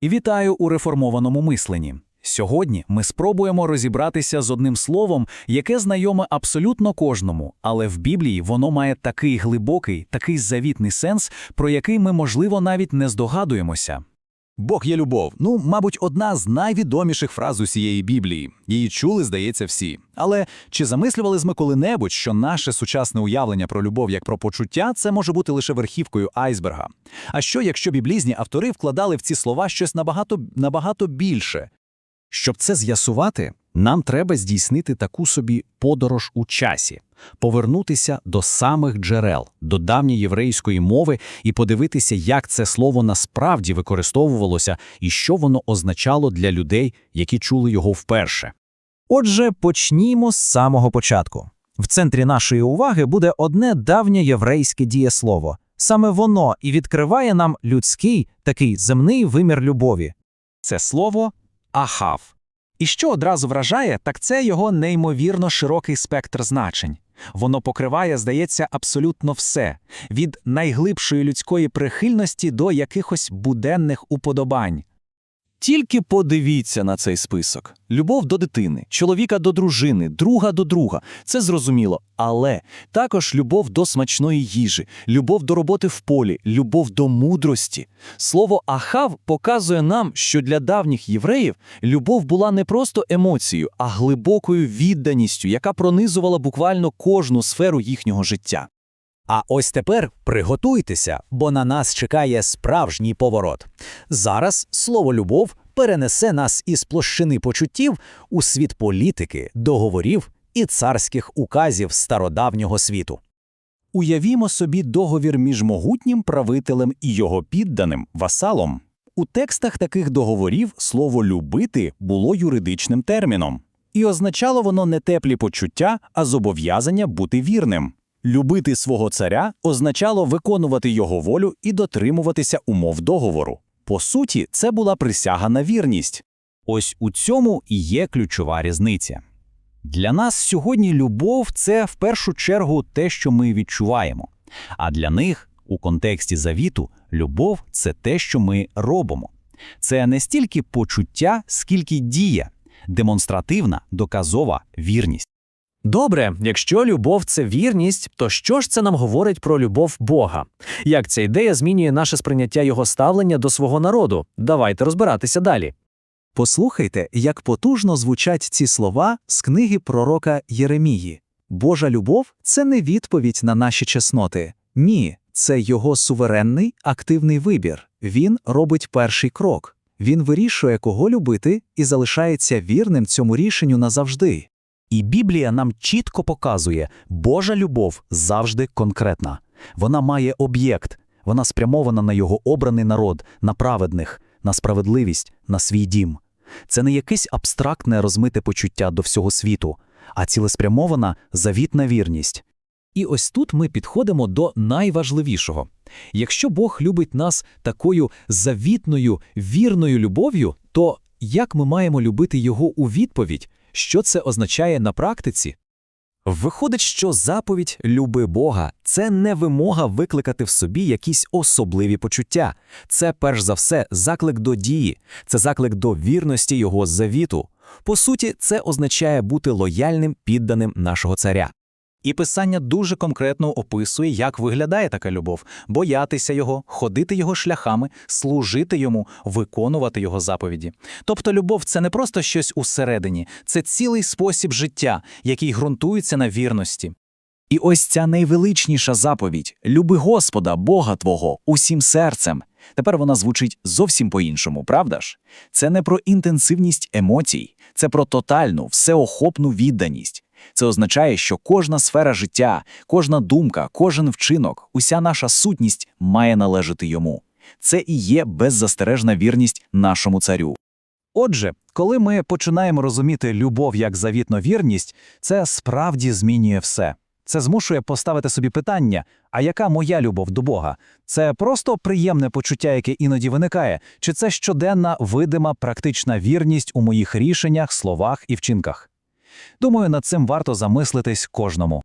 І вітаю у реформованому мисленні. Сьогодні ми спробуємо розібратися з одним словом, яке знайоме абсолютно кожному, але в Біблії воно має такий глибокий, такий завітний сенс, про який ми, можливо, навіть не здогадуємося. Бог є любов. Ну, мабуть, одна з найвідоміших фраз усієї Біблії. Її чули, здається, всі. Але чи замислювали ми коли-небудь, що наше сучасне уявлення про любов як про почуття це може бути лише верхівкою айсберга? А що, якщо біблізні автори вкладали в ці слова щось набагато, набагато більше? Щоб це з'ясувати, нам треба здійснити таку собі подорож у часі, повернутися до самих джерел, до давньої єврейської мови і подивитися, як це слово насправді використовувалося і що воно означало для людей, які чули його вперше. Отже, почнімо з самого початку. В центрі нашої уваги буде одне давнє єврейське дієслово. Саме воно і відкриває нам людський, такий земний вимір любові. Це слово ахав. І що одразу вражає, так це його неймовірно широкий спектр значень. Воно покриває, здається, абсолютно все від найглибшої людської прихильності до якихось буденних уподобань. Тільки подивіться на цей список: любов до дитини, чоловіка до дружини, друга до друга. Це зрозуміло. Але також любов до смачної їжі, любов до роботи в полі, любов до мудрості. Слово ахав показує нам, що для давніх євреїв любов була не просто емоцією, а глибокою відданістю, яка пронизувала буквально кожну сферу їхнього життя. А ось тепер приготуйтеся, бо на нас чекає справжній поворот. Зараз слово любов перенесе нас із площини почуттів у світ політики, договорів і царських указів стародавнього світу. Уявімо собі договір між могутнім правителем і його підданим васалом. У текстах таких договорів слово любити було юридичним терміном, і означало воно не теплі почуття, а зобов'язання бути вірним. Любити свого царя означало виконувати його волю і дотримуватися умов договору. По суті, це була присяга на вірність. Ось у цьому і є ключова різниця. Для нас сьогодні любов це в першу чергу те, що ми відчуваємо. А для них, у контексті завіту, любов це те, що ми робимо. Це не стільки почуття, скільки дія, демонстративна, доказова вірність. Добре, якщо любов це вірність, то що ж це нам говорить про любов Бога? Як ця ідея змінює наше сприйняття його ставлення до свого народу? Давайте розбиратися далі. Послухайте, як потужно звучать ці слова з книги пророка Єремії. Божа любов це не відповідь на наші чесноти. Ні, це його суверенний, активний вибір. Він робить перший крок. Він вирішує, кого любити, і залишається вірним цьому рішенню назавжди. І Біблія нам чітко показує, Божа любов завжди конкретна. Вона має об'єкт, вона спрямована на його обраний народ, на праведних, на справедливість, на свій дім. Це не якесь абстрактне розмите почуття до всього світу, а цілеспрямована завітна вірність. І ось тут ми підходимо до найважливішого. Якщо Бог любить нас такою завітною, вірною любов'ю, то як ми маємо любити Його у відповідь? Що це означає на практиці? Виходить, що заповідь «люби Бога» – це не вимога викликати в собі якісь особливі почуття. Це, перш за все, заклик до дії, це заклик до вірності Його завіту. По суті, це означає бути лояльним підданим нашого царя. І писання дуже конкретно описує, як виглядає така любов: боятися його, ходити його шляхами, служити йому, виконувати його заповіді. Тобто, любов це не просто щось усередині, це цілий спосіб життя, який ґрунтується на вірності. І ось ця найвеличніша заповідь люби Господа, Бога Твого, усім серцем. Тепер вона звучить зовсім по-іншому, правда ж? Це не про інтенсивність емоцій, це про тотальну, всеохопну відданість. Це означає, що кожна сфера життя, кожна думка, кожен вчинок, уся наша сутність має належати йому. Це і є беззастережна вірність нашому царю. Отже, коли ми починаємо розуміти любов як завітну вірність, це справді змінює все. Це змушує поставити собі питання: а яка моя любов до Бога? Це просто приємне почуття, яке іноді виникає, чи це щоденна видима практична вірність у моїх рішеннях, словах і вчинках? Думаю, над цим варто замислитись кожному.